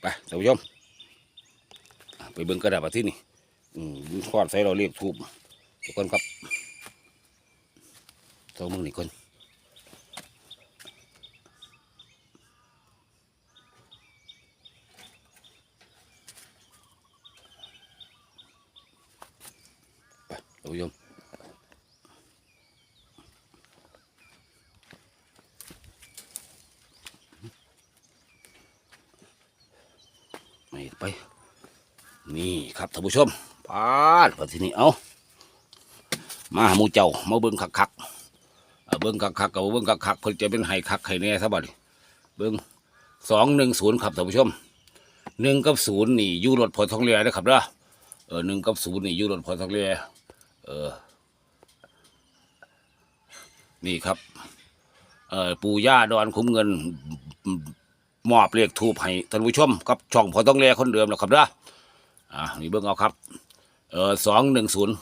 ไปท่านผู้ชมไปเบิ่งกระดาษมาที่นี่อืมขอดใส่เราเรียกทูบทุกคนครับสองมึงนี่คนไปท่านผู้ชมไป นี่ ครับท่านผู้ชมปาดมาที่นี่เอามาหามูเจ้ามาเบิ้งคักคักเบิ้งคักคักกับเบิ้งคักคักเพิ่นจะเป็นไห้คักไห้แน่ซะบัดเบิ้งสองหนึ่งศูนย์ครับท่านผู้ชมหนึ่งกับศูนย์นี่ยูรถพอทองเรือนะครับเด้อเออหนึ่งกับศูนย์นี่ยูรถพอทองเรือเออนี่ครับ เออปู่ย่าดอนคุ้มเงินมอบเลขทูบให้ท่านผู้ชมกับช่องพอต้องเรือคนเดิมแหละครับเด้อ อ่านี่เบิ่งเอาครับ เออสองหนึ่งศูนย์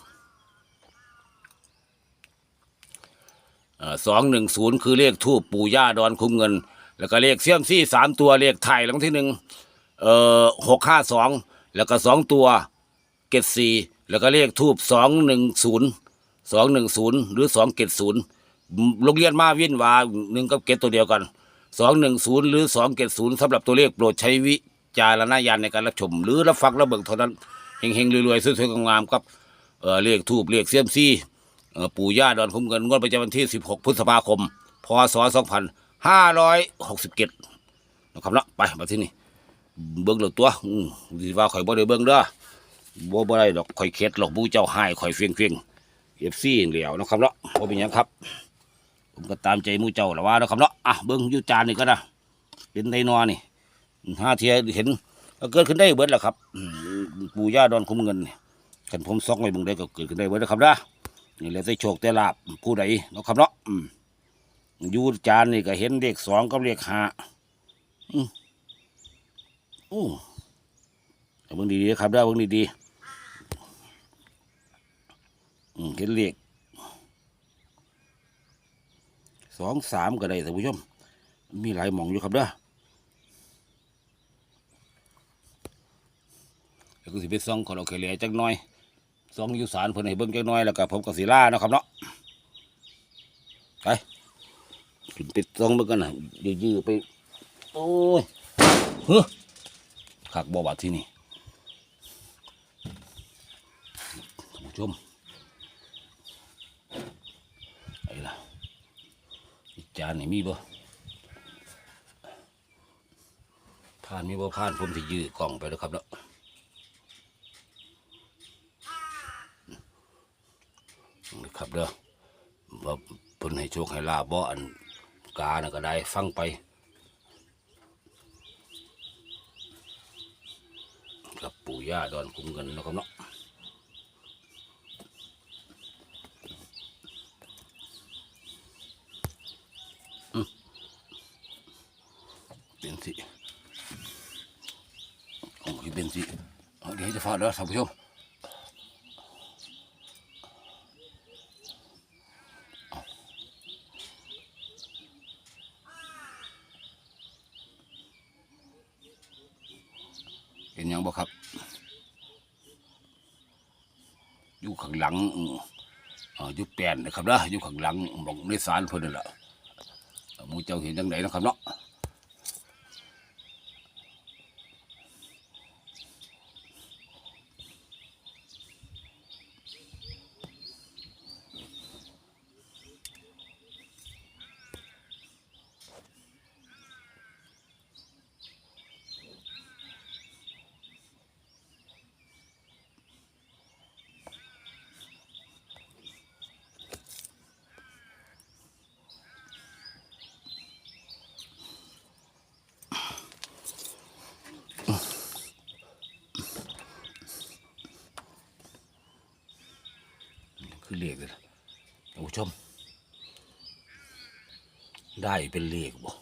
เออสองหนึ่งศูนย์คือเลขทูปปู่ย่าดอนคุ้มเงิน แล้วก็เลขเสี่ยมซี่สามตัวเลขไทยหลังที่หนึ่งเอ่อหกห้าสองแล้วก็สองตัวเกตสี่แล้วก็เลขทูบสองหนึ่งศูนย์สองหนึ่งศูนย์หรือสองเกตศูนย์โรงเรียนมาวินว่าหนึ่งกับเกตตัวเดียวกันสองหนึ่งศูนย์หรือสองเกตศูนย์สำหรับตัวเลขโปรดใช้วิ จารณญาณในการรับชม หรือรับฟังรับเบิ่งเท่านั้นเฮงๆรวยๆสวยๆงามๆครับเออเลขทูบเลขเสียมซี่เออปู่ย่าดอนคุ้มเงินงวดประจำวันที่ 16 พฤษภาคม พศ 2567นะครับเนาะไปมาที่นี่เบิ่งเหลือตัวอืมดีว่าข่อยบ่ได้เบิ่งเด้อบ่บ่ได้ดอกข่อยเข็ดหรอกบูเจ้าหายข่อยเฟียงเฟียงเอฟซีเหลียวนะครับเนาะบ่เป็นหยังครับผมก็ตามใจมูเจ้าละว่านะครับเนาะอะเบิ่งอยู่จานนี่ก็นะเป็นไดนอนี่ ห้าเทียเห็นก็เกิดขึ้นได้เบิดแหละครับปู่ย่าดอนคุ้มเงินขันผมซอกไว้บึงได้ก็เกิดขึ้นได้เบิดนะครับนะนี่แหละได้โชคได้ลาบผู้ใดเนาะครับเนาะอยู่จานนี่ก็เห็นเลขสองกับเลขห้าอืมอู้เอาเบิ่งดีๆครับได้เบิ่งดีๆอืมเห็นเลขสองสามก็ได้ท่านผู้ชม มีหลายหมองอยู่ครับเด้อ แล้วก็สิไปซ่องขอเราเคลียจักหน่อยซ่องอยู่สารเพิ่นให้เบิ่งจักหน่อยแล้วก็ผมก็สิลาเนาะครับเนาะไปขึ้นไปซ่องเบิ่งกันน่ะยื้อไปโอ้ยเฮ้อคักบ่บาดที่นี่ท่านผู้ชมไอ้ล่ะจานนี่มีบ่ผ่านมีบ่ผ่านผมสิยื้อกล่องไปแล้วครับเนาะ นะครับเด้อว่าเพิ่นให้โชคให้ลาบบ่อันกาน่ะก็ได้ฟังไปกับปู่ย่าดอนคุ้มเงินนะครับเนาะเป็นสิโอ้ยเป็นสิเดี๋ยวจะฟาดเด้อท่านผู้ชม เห็นยังบ่ครับ อยู่ข้างหลังอืมเอ่ออยู่แปนนะครับนะอยู่ข้างหลังบอกในสารเพิ่นนั่นแหละมูเจ้าเห็นยังไงนะครับเนาะ คือเลขเลยนะท่านผู้ชม ได้เป็นเลขบ่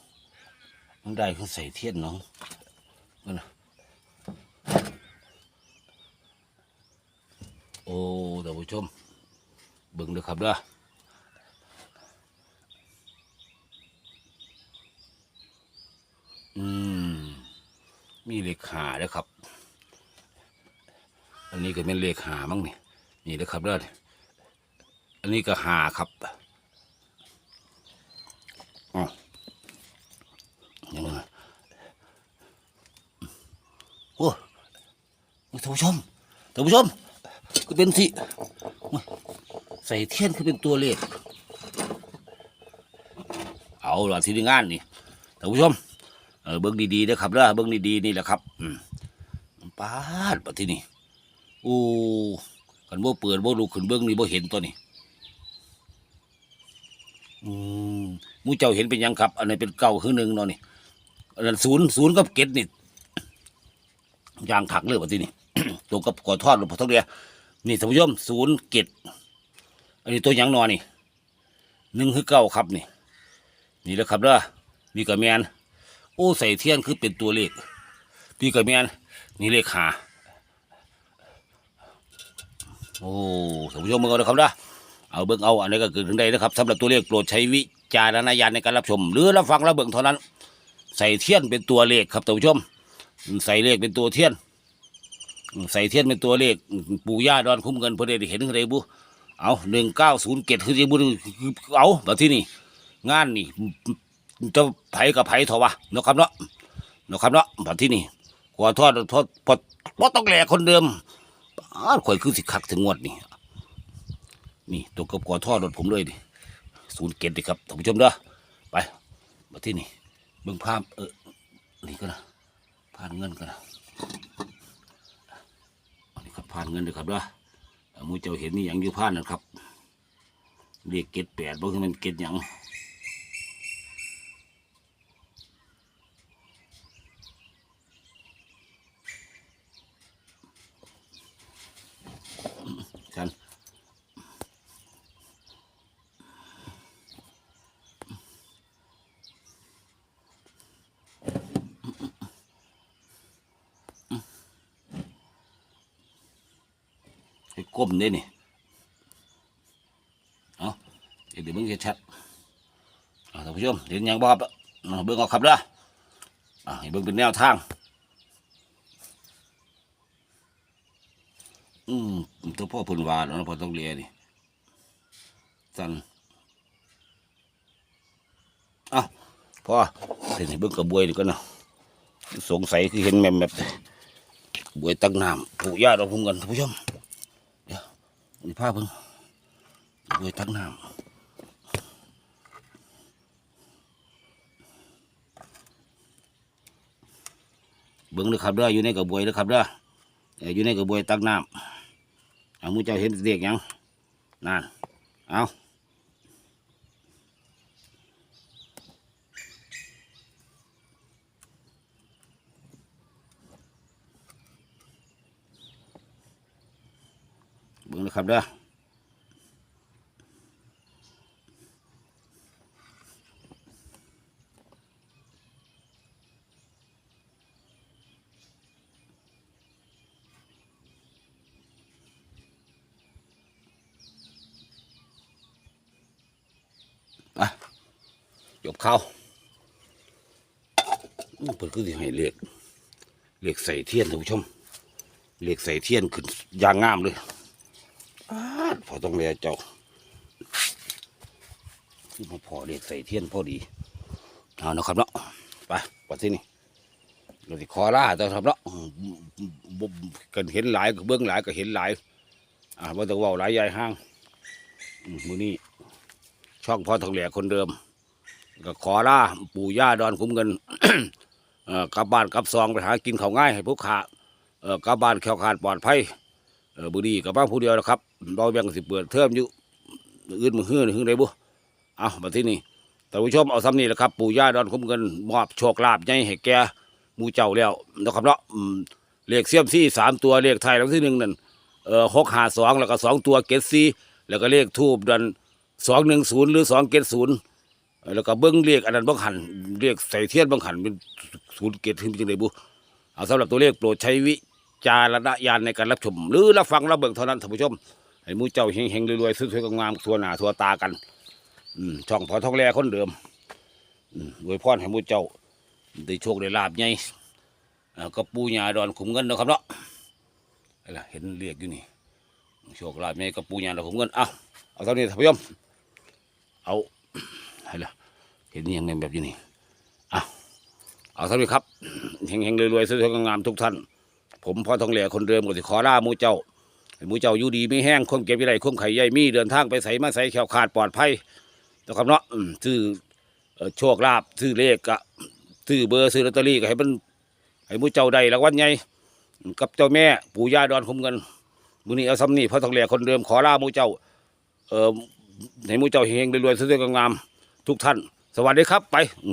มันได้คือใส่เทียนเนาะนั่นะโอ้ท่านผู้ชมเบิ่งเด้ครับเด้ออืม มีเลขหาด้วยครับ อันนี้ก็เป็นเลขหามั้งนี่นี่นะครับเด้อ อันนี้ก็หาครับอ๋อยังไงโอ้ท่านผู้ชมท่านผู้ชมก็เป็นสิใส่เทียนคือเป็นตัวเลขเอาล่ะทีนี้งานนี่ท่านผู้ชมเออเบิ้งดีๆนะครับเด้อเบิ้งดีๆนี่แหละครับอืมปาดปะที่นี่โอ้กันบ่เปิดบ่ลูกขึ้นเบิ้งนี่บ่เห็นตัวนี้ มูเจ้าเห็นเป็นหยังครับ อันนี้เป็นเก้าคือหนึ่งเนาะนี่อันนั้นศูนย์ศูนย์กับเกตนี่ยางถักเลยปะที่นี่ตรงกับกอทอดหรือพอท้องเรียนี่ท่านผู้ชมศูนย์เกตอันนี้ตัวหยังนอนนี่หนึ่งคือเก้าครับนี่ นี่แหละครับเด้อนี่ก็แมนโอ้ใส่เทียนคือเป็นตัวเลขพี่กับแมนนี่เลขหาโอ้ท่านผู้ชมมึงเอาเลยครับนะเอาเบิ่งเอาอันนี้ก็เกิดถึงได้นะครับสำหรับตัวเลขโปรดใช้วิ จารณญาณในการรับชม หรือรับฟังรับเบิ่งเท่านั้น ใส่เทียนเป็นตัวเลขครับท่านผู้ชม ใส่เลขเป็นตัวเทียน ใส่เทียนเป็นตัวเลขปู่ย่าดอนคุ้มเงินเพื่อได้เห็นอะไรบุเอาหนึ่งเก้าศูนย์เกตคือที่บุเอาแบบที่นี่งานนี่จะไผกับไผเถอะวะเนาะครับเนาะเนาะครับเนาะแบบที่นี่ขอโทษโทษพอพอต้องแหลกคนเดิมอ้าวข่อยคือสิคักถึงงวดนี่นี่ตัวกับขอโทษรถผมเลยดิ ศูนย์เกตดิครับท่านผู้ชมเด้อไปมาที่นี่เบื้องภาพเออนี่ก็นะผ่านเงินก็นะอันนี้ครับผ่านเงินเด้อครับเด้อมูเจ้าเห็นนี่อย่างอยู่ผ่านนะครับเรียกเกตแปดบ่คือมันเกตอย่าง กันให้ ก้มได้นี่เอาเดี๋ยวมึงจะชัดท่านผู้ชมเห็นยังบ่ครับเอาเบิ่งเอาครับเด้ออ่าให้เบิ่งเป็นแนวทางอืมตัวพ่อพุ่นวาแล้วนะพ่อต้องเรียนี่สันเอ้าพ่อเห็นให้เบิ่งกระบวยนี่ก็เนาะสงสัยคือเห็นแม่มแบบบวยตักน้ำผูกญาติเราพุ่มกันท่านผู้ชม นี่ผ้าเพิ่งบวยตักน้ำเบิ่งเลยครับเด้ออยู่ในกระบวยเลยครับเด้อเอ่ออยู่ในกระบวยตักน้ำเอาหมูเจ้าเห็นเด็กยังนั่นเอา เบิ่งนะครับเด้อจบเข้าเปิดคือสิให้เล็กเหล็กใส่เทียนท่านผู้ชมเล็กใส่เทียนขึ้นอยางงามเลย พอต้องเรียเจ้าคือมาพอเล็กใส่เทียนพอดีเอานะครับเนาะไปไปที่นี่เราสิขอล่าเจ้าครับเนาะกันเห็นหลายก็เบื้องหลายก็เห็นหลายอ่าว่าต้องว่าหลายใหญ่ห้างมือนี้ช่องพ่อทองเหลียคนเดิม ก็ขอล่าปู่ย่าดอนคุ้มเงินกลับบ้านกลับซองไปหากินเขาง่ายให้ผู้ขาเออกลับบ้านแคล้วคาดปลอดภัยเออบุรีกับบ้านผู้เดียวนะครับ เราแบ่งสิเปิดเทอมอยู่อื่นมือฮื้อนี่ฮื้อได้บุเอามาที่นี่แต่านผู้ชมเอาซ้ำนี่แหละครับ ปู่ย่าดอนคุ้มเงินมอบโชคลาภให้ให้แกมูเจ้าแล้วนะครับเนาะเลขเสียมซี่สามตัวเลขไทยรางที่หนึ่งนั่นเอ่อหกห้าสองแล้วก็สองตัวเกตซีแล้วก็เลขทูบดันสองหนึ่งศูนย์หรือสองเกตศูนย์แล้วก็เบิ้งเรียกอันนั้นบังหันเรียกใส่เทียนบังหันเป็นศูนย์เกตขึ้นเป็นจังไดบุเอาสำหรับตัวเลขโปรดใช้วิจารณญาณในการรับชม หรือรับฟังรับเบิ่งเท่านั้นท่านผู้ชม ให้มูเจ้าเฮงๆรวยๆสวยๆงามๆทั่วหน้าทั่วตากัน อืมช่องพอทองแลคนเดิมอืมอวยพรให้มูเจ้าได้โชคได้ลาบใหญ่ก็ปูญาดอนขุมเงินนะครับเนาะอะไรล่ะเห็นเรียกอยู่นี่โชคลาภแม่กับปูญาดอนขุมเงินเอาเอาเท่านี้ท่านผู้ชมเอาอะไรล่ะเห็นอยังไงแบบนี้นี่เอาเอาเท่านี้ครับเฮงๆรวยๆสวยๆงามๆทุกท่าน ผมพ่อทองเหล่คนเดิมก็สิขอลามูเจ้า มูเจ้าอยู่ดีไม่แห้งความเก็บวิไรความไข่ใหญ่มีเดินทางไปใส่มาใส่แขวขาดปลอดภัยนะครับเนาะอืมซื้อโชคลาภซื้อเลขกะซื้อเบอร์ซื้อลอตเตอรี่ก็ให้มันให้มูเจ้าได้รางวัลใหญ่กับเจ้าแม่ปู่ย่าดอนคุมเงินมือนี้เอาซ้ำนี่พ่อทองเหล่คนเดิมขอลาหมูเจ้าเอ่อให้มูเจ้าเฮงรวยๆสวยๆงามๆทุกท่าน สวัสดีครับไปอื